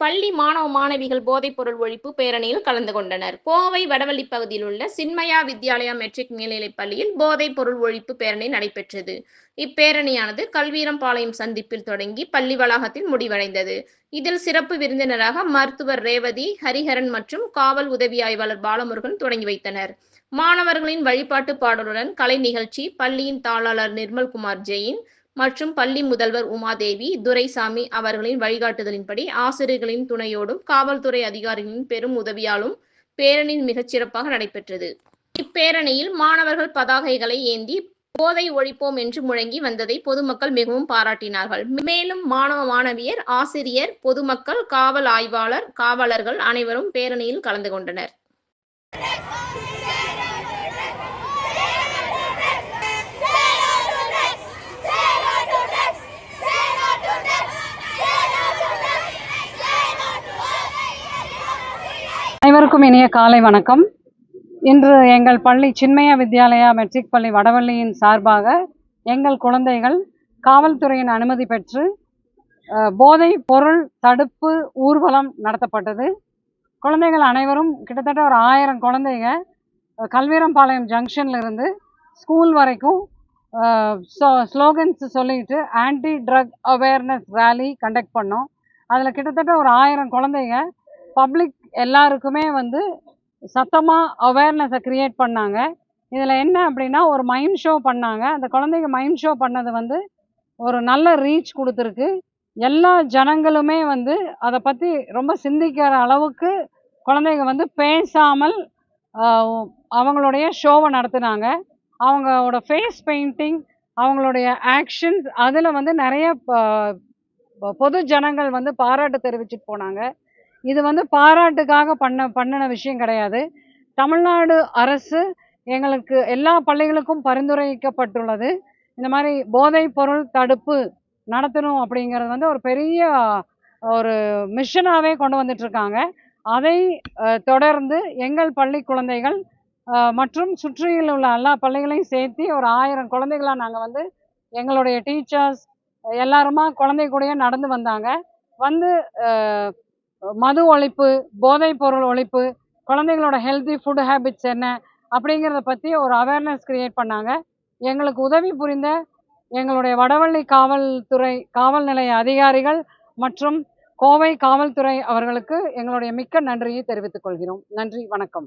பள்ளி மாணவ மாணவிகள் போதைப்பொருள் ஒழிப்பு பேரணியில் கலந்து கொண்டனர். கோவை வடவள்ளி பகுதியில் உள்ள சின்மயா வித்யாலயா மெட்ரிக் மேல்நிலைப் பள்ளியில் போதைப்பொருள் ஒழிப்பு பேரணி நடைபெற்றது. இப்பேரணியானது கல்வீரம்பாளையம் சந்திப்பில் தொடங்கி பள்ளி வளாகத்தில் முடிவடைந்தது. இதில் சிறப்பு விருந்தினராக மருத்துவர் ரேவதி ஹரிஹரன் மற்றும் காவல் உதவி ஆய்வாளர் பாலமுருகன் தொடங்கி வைத்தனர். மாணவர்களின் வழிபாட்டு பாடலுடன் கலை நிகழ்ச்சி பள்ளியின் தாளாளர் நிர்மல்குமார் ஜெயின் மற்றும் பள்ளி முதல்வர் உமாதேவி துரைசாமி அவர்களின் வழிகாட்டுதலின்படி ஆசிரியர்களின் துணையோடும் காவல்துறை அதிகாரிகளின் பெரும் உதவியாலும் பேரணி மிகச்சிறப்பாக நடைபெற்றது. இப்பேரணியில் மாணவர்கள் பதாகைகளை ஏந்தி போதை ஒழிப்போம் என்று முழங்கி வந்ததை பொதுமக்கள் மிகவும் பாராட்டினார்கள். மேலும் மாணவ மாணவியர் ஆசிரியர் பொதுமக்கள் காவல் ஆய்வாளர் காவலர்கள் அனைவரும் பேரணியில் கலந்து கொண்டனர். அனைவருக்கும் இனிய காலை வணக்கம். இன்று எங்கள் பள்ளி சின்மயா வித்யாலயா மெட்ரிக் பள்ளி வடவள்ளியின் சார்பாக எங்கள் குழந்தைகள் காவல்துறையின் அனுமதி பெற்று போதை பொருள் தடுப்பு ஊர்வலம் நடத்தப்பட்டது. குழந்தைகள் அனைவரும் கிட்டத்தட்ட ஒரு ஆயிரம் குழந்தைங்க கல்வீரம்பாளையம் ஜங்ஷன்லேருந்து ஸ்கூல் வரைக்கும் ஸ்லோகன்ஸ் சொல்லிட்டு anti drug awareness rally conduct பண்ணோம். அதில் கிட்டத்தட்ட ஒரு ஆயிரம் குழந்தைங்க பப்ளிக் எல்லாருக்குமே வந்து சத்தமாக அவேர்னஸை க்ரியேட் பண்ணாங்க. இதில் என்ன அப்படின்னா ஒரு மைண்ட் ஷோ பண்ணாங்க. அந்த குழந்தைங்க மைண்ட் ஷோ பண்ணது வந்து ஒரு நல்ல ரீச் கொடுத்துருக்கு. எல்லா ஜனங்களுமே வந்து அதை பற்றி ரொம்ப சிந்திக்கிற அளவுக்கு குழந்தைங்க வந்து பேசாமல் அவங்களுடைய ஷோவை நடத்தினாங்க. அவங்களோட ஃபேஸ் பெயிண்டிங் அவங்களுடைய ஆக்ஷன்ஸ் அதில் வந்து நிறைய ப- பொது ஜனங்கள் வந்து பாராட்டு தெரிவிச்சுட்டு போனாங்க. இது வந்து பாராட்டுக்காக பண்ண பண்ணின விஷயம் கிடையாது. தமிழ்நாடு அரசு எங்களுக்கு எல்லா பள்ளிகளுக்கும் பரிந்துரைக்கப்பட்டுள்ளது. இந்த மாதிரி போதைப் பொருள் தடுப்பு நடத்தணும் அப்படிங்கிறது வந்து ஒரு பெரிய ஒரு மிஷனாகவே கொண்டு வந்துட்டு இருக்காங்க அதை தொடர்ந்து எங்கள் பள்ளி குழந்தைகள் மற்றும் சுற்றியில் உள்ள எல்லா பள்ளிகளையும் சேர்த்து ஒரு ஆயிரம் குழந்தைகளாக நாங்கள் வந்து எங்களுடைய டீச்சர்ஸ் எல்லாருமா குழந்தை கூடயே நடந்து வந்தாங்க. வந்து மது ஒழிப்பு போதைப் பொருள் ஒழிப்பு குழந்தைங்களோட ஹெல்தி ஃபுட் ஹேபிட்ஸ் என்ன அப்படிங்கிறத பற்றி ஒரு அவேர்னஸ் க்ரியேட் பண்ணாங்க. எங்களுக்கு உதவி புரிந்த எங்களுடைய வடவள்ளி காவல்துறை காவல் நிலைய அதிகாரிகள் மற்றும் கோவை காவல்துறை அவர்களுக்கு எங்களுடைய மிக்க நன்றியை தெரிவித்துக் கொள்கிறோம். நன்றி வணக்கம்.